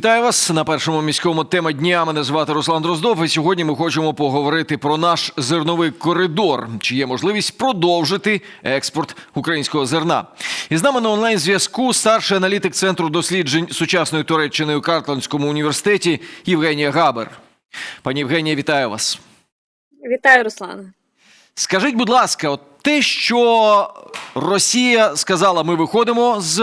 Вітаю вас на першому міському тема дня. Мене звати Руслан Дроздов. І сьогодні ми хочемо поговорити про наш зерновий коридор. Чи є можливість продовжити експорт українського зерна? І з нами на онлайн зв'язку старший аналітик центру досліджень сучасної Туреччини у Картландському університеті Євгенія Габер. Пані Євгенія, вітаю вас. Вітаю, Руслане. Скажіть, будь ласка, от те, що Росія сказала, ми виходимо з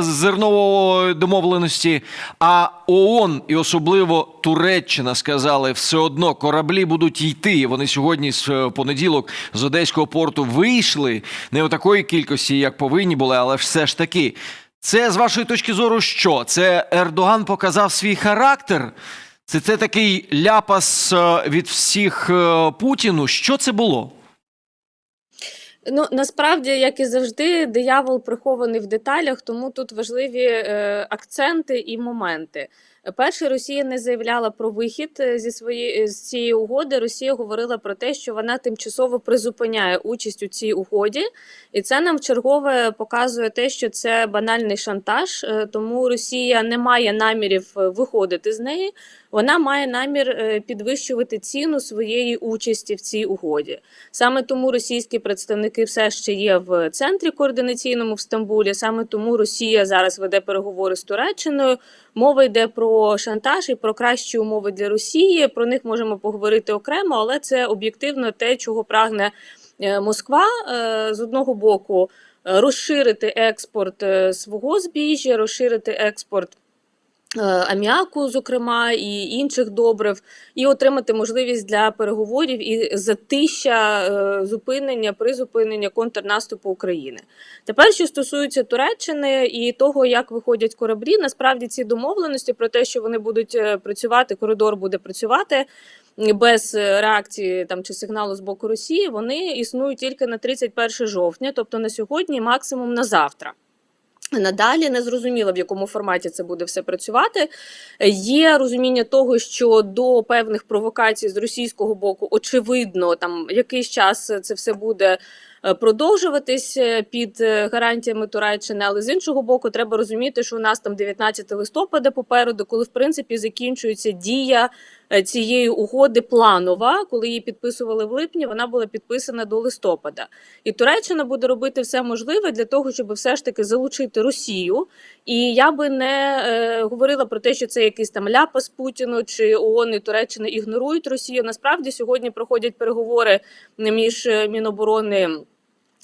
зернової домовленості, а ООН і особливо Туреччина сказали, все одно кораблі будуть йти. Вони сьогодні з е, понеділок з одеського порту вийшли не у такої кількості, як повинні були, але все ж таки. Це з вашої точки зору, що це Ердоган показав свій характер? Це це такий ляпас е, від всіх е, Путіну. Що це було? Ну насправді, як і завжди, диявол прихований в деталях, тому тут важливі е, акценти і моменти. Перше, Росія не заявляла про вихід е, зі своєї з цієї угоди. Росія говорила про те, що вона тимчасово призупиняє участь у цій угоді, і це нам вчергове показує те, що це банальний шантаж. е, Тому Росія не має намірів е, виходити з неї. Вона має намір е, підвищувати ціну своєї участі в цій угоді. Саме тому російські представники все ще є в центрі координаційному в Стамбулі. Саме тому Росія зараз веде переговори з Туреччиною. Мова йде про шантаж і про кращі умови для Росії. Про них можемо поговорити окремо, але це об'єктивно те, чого прагне е, Москва Е, з одного боку. Розширити експорт свого збіжжя, розширити експорт аміаку, зокрема, і інших добрив, і отримати можливість для переговорів і затища е, зупинення, призупинення контрнаступу України. Тепер, що стосується Туреччини і того, як виходять кораблі, насправді ці домовленості про те, що вони будуть е, працювати, коридор буде працювати. Без е, реакції там чи сигналу з боку Росії вони існують тільки на 31 жовтня, тобто на сьогодні, максимум на завтра. Надалі не зрозуміло, в якому форматі це буде все працювати. Є розуміння того, що до певних провокацій з російського боку, очевидно, там якийсь час це все буде продовжуватись е, під е, гарантіями Туреччини. Але з іншого боку, треба розуміти, що у нас там 19 листопада попереду, коли в принципі закінчується дія е, цієї угоди планова, коли її підписували в липні, вона була підписана до листопада. І Туреччина буде робити все можливе для того, щоб все ж таки залучити Росію. І я би не е, говорила про те, що це якийсь там ляпас Путіну чи ООН і Туреччина ігнорують Росію. Насправді сьогодні проходять переговори між е, Міноборони.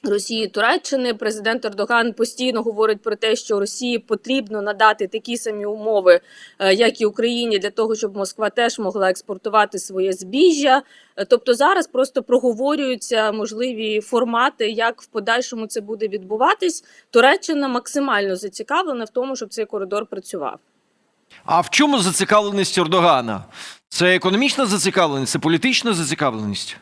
Росії Туреччини президент Ердоган постійно говорить про те, що Росії потрібно надати такі самі умови, е, як і Україні, для того, щоб Москва теж могла експортувати своє збіжжя. Е, Тобто зараз просто проговорюються можливі формати, як в подальшому це буде відбуватись. Туреччина максимально зацікавлена в тому, щоб цей коридор працював. А в чому зацікавленість Ердогана? Це економічна зацікавленість, це політична зацікавленість?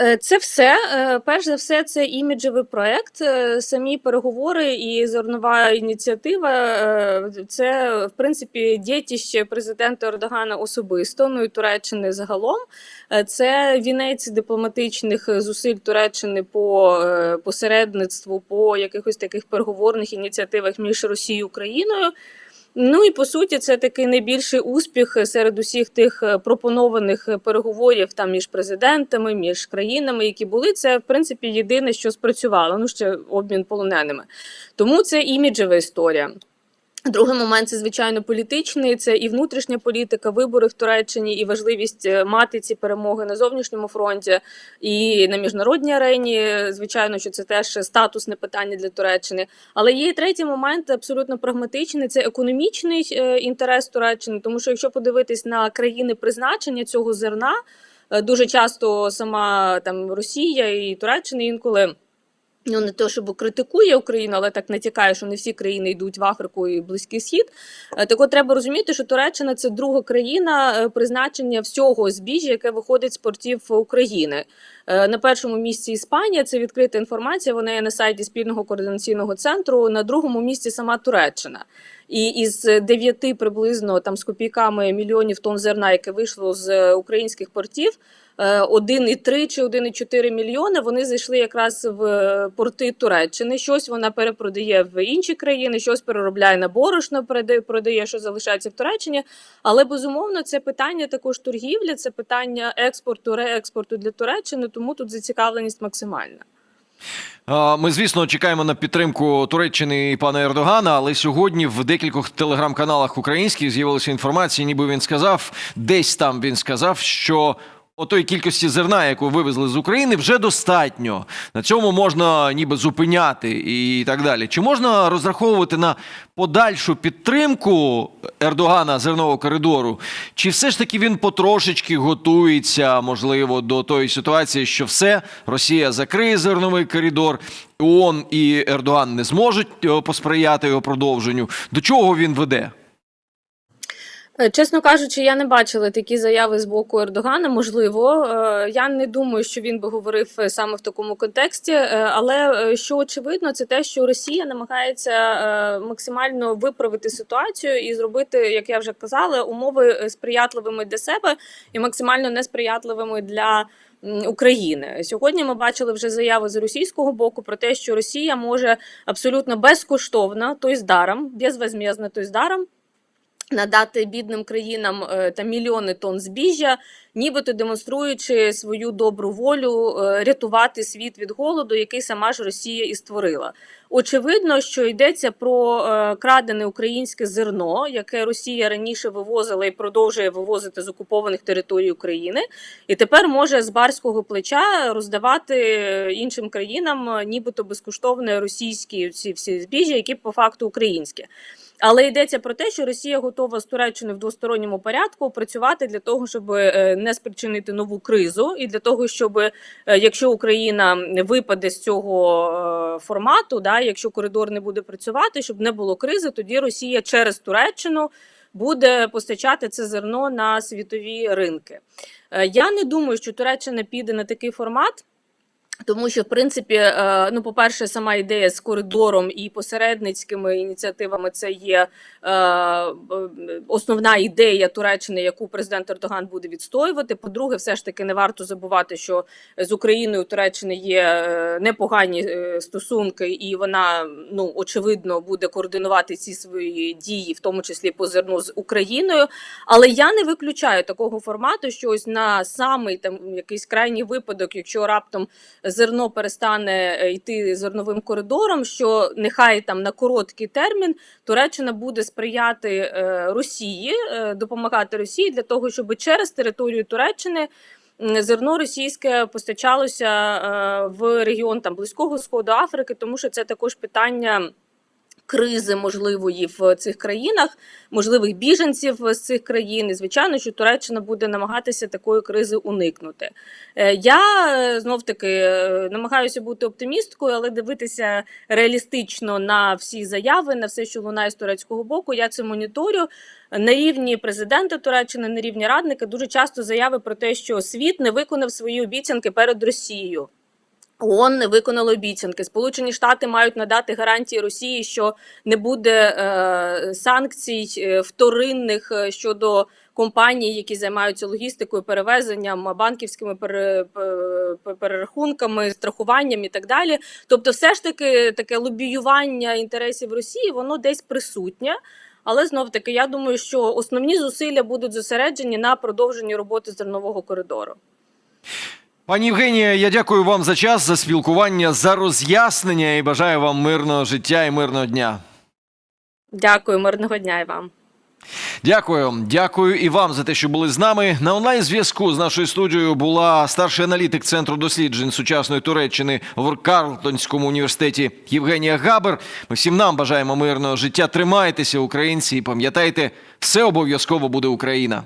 Е, Це все. Е, Перш за все, це іміджевий проект. Е, Самі переговори і зернова ініціатива це в принципі дітище президента Ердогана особисто, ну і Туреччини загалом. Це вінець дипломатичних зусиль Туреччини по посередництву, по якихось таких переговорних ініціативах між Росією і Україною. Ну і по суті, це такий найбільший успіх серед усіх тих е, пропонованих переговорів там між президентами, між країнами, які були. Це в принципі єдине, що спрацювало. Ну ще обмін полоненими. Тому це іміджева історія. Другий момент це звичайно політичний. Це і внутрішня політика, вибори в Туреччині, і важливість е, мати ці перемоги на зовнішньому фронті і на міжнародній арені. Звичайно, що це теж статусне питання для Туреччини. Але є і третій момент, абсолютно прагматичний. Це економічний е, інтерес Туреччини. Тому що якщо подивитись на країни призначення цього зерна, е, дуже часто сама там Росія і Туреччина інколи. Ну, не то, щоб критикує Україну, але так натякає, що не всі країни йдуть в Африку і Близький Схід. Е, Так от треба розуміти, що Туреччина це друга країна е, призначення всього збіжжя, яке виходить з портів України. Е, На першому місці Іспанія це відкрита інформація. Вона є на сайті спільного координаційного центру. На другому місці сама Туреччина. І із 9 приблизно там з копійками мільйонів тонн зерна, яке вийшло з українських портів, 1,3 чи 1,4 мільйони вони зайшли якраз в е, порти Туреччини. Щось вона перепродає в інші країни, щось переробляє на борошно, продає, що залишається в Туреччині. Але безумовно це питання також торгівлі, це питання експорту, реекспорту для Туреччини, тому тут зацікавленість максимальна. Ми, звісно, чекаємо на підтримку Туреччини і пана Ердогана, але сьогодні в декількох телеграм-каналах українських з'явилася інформація, ніби він сказав, десь там він сказав, що отої кількості зерна, яку вивезли з України, вже достатньо. На цьому можна ніби зупиняти і так далі. Чи можна розраховувати на подальшу підтримку Ердогана зернового коридору? Чи все ж таки він потрошечки готується, можливо, до тої ситуації, що все Росія закриє зерновий коридор, ООН і Ердоган не зможуть е, посприяти його продовженню? До чого він веде? Е, Чесно кажучи, я не бачила такі заяви з боку Ердогана. Можливо, Е, я не думаю, що він би говорив е, саме в такому контексті. Але що очевидно, це те, що Росія намагається максимально виправити ситуацію і зробити, як я вже казала, умови сприятливими для себе і максимально несприятливими для. України сьогодні ми бачили вже заяви з російського боку про те, що Росія може абсолютно безкоштовно, то есть даром, безвозмездно, то есть даром, надати бідним країнам е, та мільйони тонн збіжжя, нібито демонструючи свою добру волю е, рятувати світ від голоду, який сама ж Росія і створила. Очевидно, що йдеться про е, крадене українське зерно, яке Росія раніше вивозила і продовжує вивозити з окупованих територій України, і тепер може з барського плеча роздавати іншим країнам, нібито безкоштовно російські ці всі збіжжя, які по факту українські. Але йдеться про те, що Росія готова з Туреччиною в двосторонньому порядку працювати для того, щоб е, не спричинити нову кризу, і для того, щоб е, якщо Україна випаде з цього е, формату, да, якщо коридор не буде працювати, щоб не було кризи, тоді Росія через Туреччину буде постачати це зерно на світові ринки. Я не думаю, що Туреччина піде на такий формат. Тому що, в принципі, е, ну, по-перше, сама ідея з коридором і посередницькими ініціативами це є е, основна ідея Туреччини, яку президент Ердоган буде відстоювати. По-друге, все ж таки не варто забувати, що з Україною у Туреччини є е, непогані стосунки, і вона ну очевидно буде координувати ці свої дії, в тому числі по зерну з Україною. Але я не виключаю такого формату, що ось на самий там якийсь крайній випадок, якщо раптом зерно перестане е, йти зерновим коридором, що нехай там на короткий термін Туреччина буде сприяти е, Росії, е, допомагати Росії для того, щоб через територію Туреччини. Зерно російське постачалося в регіон там близького сходу Африки, тому що це також питання кризи можливої в цих країнах, можливих біженців з цих країн. І звичайно, що Туреччина буде намагатися такої кризи уникнути. Е, Я знов таки намагаюся бути оптимісткою, але дивитися реалістично на всі заяви, на все, що лунає з турецького боку. Я це моніторю. На рівні президента Туреччини, на рівні радника дуже часто заяви про те, що світ не виконав свої обіцянки перед Росією. ООН не виконало обіцянки. Сполучені Штати мають надати гарантії Росії, що не буде е, санкцій е, вторинних е, щодо компаній, які займаються логістикою, перевезенням, банківськими пере, перерахунками, страхуванням і так далі. Тобто, все ж таки таке лобіювання інтересів Росії, воно десь присутнє. Але знов таки, я думаю, що основні зусилля будуть зосереджені на продовженні роботи зернового коридору. Пані Євгенія, я дякую вам за час, за спілкування, за роз'яснення і бажаю вам мирного життя і мирного дня. Дякую, мирного дня і вам. Дякую, дякую і вам за те, що були з нами. На онлайн зв'язку з нашою студією була старший аналітик центру досліджень сучасної Туреччини в Карлтонському університеті Євгенія Габер. Ми всім нам бажаємо мирного життя. Тримайтеся, українці, і пам'ятайте, все обов'язково буде Україна.